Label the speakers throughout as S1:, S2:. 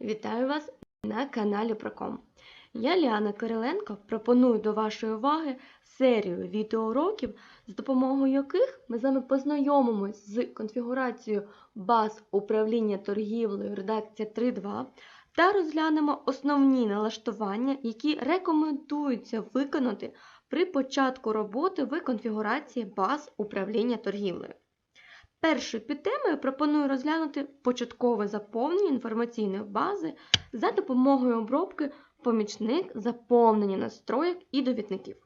S1: Вітаю вас на каналі Проком. Я Ліана Кириленко пропоную до вашої уваги серію відеоуроків, з допомогою яких ми з вами познайомимось з конфігурацією баз управління торгівлею редакція 3.2 та розглянемо основні налаштування, які рекомендується виконати при початку роботи в конфігурації баз управління торгівлею. Першою підтемою пропоную розглянути початкове заповнення інформаційної бази за допомогою обробки помічник заповнення настроєк і довідників.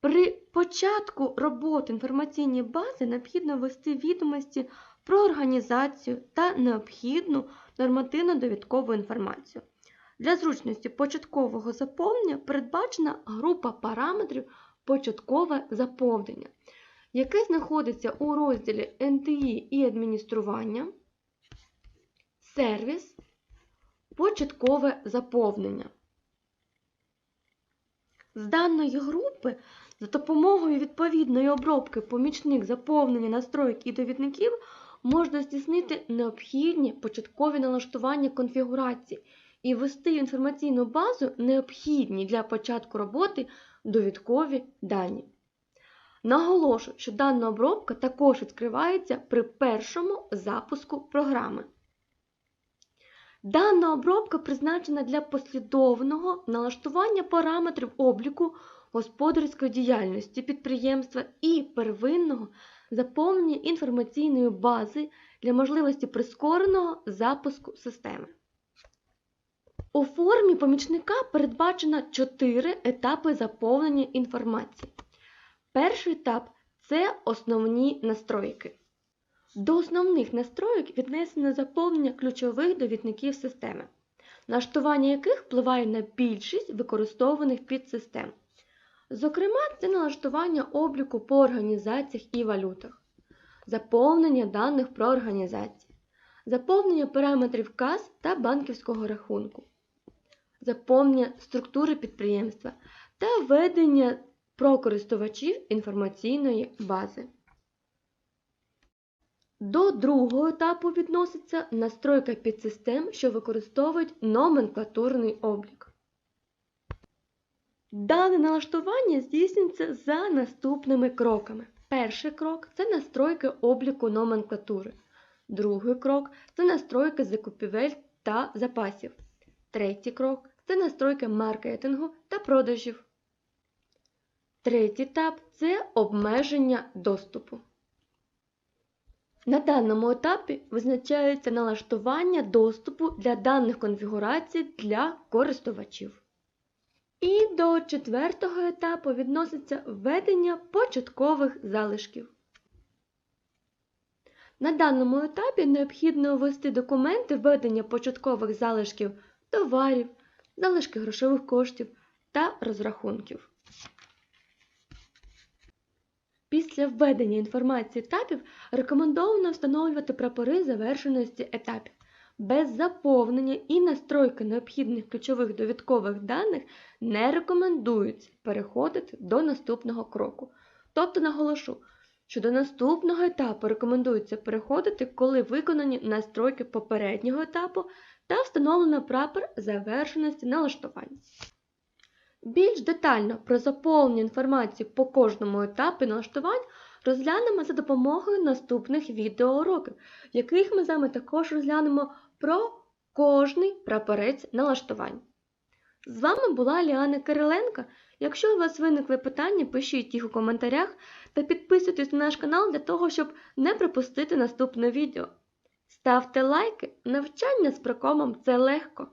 S1: При початку роботи інформаційної бази необхідно ввести відомості про організацію та необхідну нормативно-довідкову інформацію. Для зручності початкового заповнення передбачена група параметрів початкове заповнення яке знаходиться у розділі НТІ і адміністрування, сервіс, початкове заповнення. З даної групи за допомогою відповідної обробки помічник заповнення настроїк і довідників можна здійснити необхідні початкові налаштування конфігурації і ввести в інформаційну базу необхідні для початку роботи довідкові дані. Наголошую, що дана обробка також відкривається при першому запуску програми. Дана обробка призначена для послідовного налаштування параметрів обліку господарської діяльності підприємства і первинного заповнення інформаційної бази для можливості прискореного запуску системи. У формі помічника передбачено 4 етапи заповнення інформації. Перший етап це основні настройки. До основних настроїк віднесено заповнення ключових довідників системи, налаштування яких впливає на більшість використовуваних підсистем. Зокрема, це налаштування обліку по організаціях і валютах, заповнення даних про організації, заповнення параметрів каз та банківського рахунку, заповнення структури підприємства та введення про користувачів інформаційної бази. До другого етапу відноситься настройка підсистем, що використовують номенклатурний облік. Дане налаштування здійснюється за наступними кроками. Перший крок це настройки обліку номенклатури. Другий крок це настройки закупівель та запасів. Третій крок це настройки маркетингу та продажів. Третій етап це обмеження доступу. На даному етапі визначається налаштування доступу для даних конфігурацій для користувачів. І до четвертого етапу відноситься введення початкових залишків. На даному етапі необхідно ввести документи введення початкових залишків товарів, залишки грошових коштів та розрахунків. Після введення інформації етапів рекомендовано встановлювати прапори завершеності етапів. Без заповнення і настройки необхідних ключових довідкових даних не рекомендується переходити до наступного кроку. Тобто наголошу, що до наступного етапу рекомендується переходити, коли виконані настройки попереднього етапу та встановлено прапор завершеності налаштування. Більш детально про заповнення інформації по кожному етапі налаштувань розглянемо за допомогою наступних відеоуроків, в яких ми з вами також розглянемо про кожний прапорець налаштувань. З вами була Ліана Кириленко. Якщо у вас виникли питання, пишіть їх у коментарях та підписуйтесь на наш канал для того, щоб не пропустити наступне відео. Ставте лайки, навчання з прокомом це легко!